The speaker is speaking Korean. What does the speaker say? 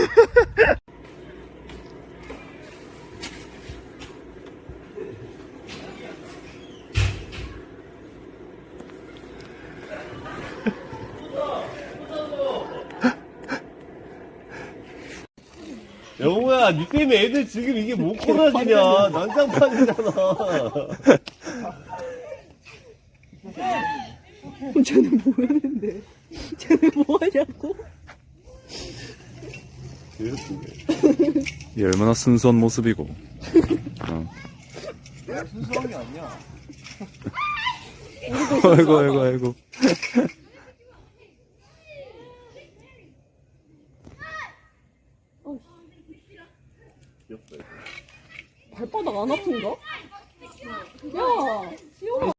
영호야, 니 때문에 애들 지금 이게 못 골라지냐. 난장판이잖아. 쟤는 뭐 하는데? 쟤는 뭐 하냐고? 이 얼마나 순수한 모습이고. 어. 순수한 게 아니야. 아이고, 아이고, 아이고. 발바닥 안 아픈가? 야!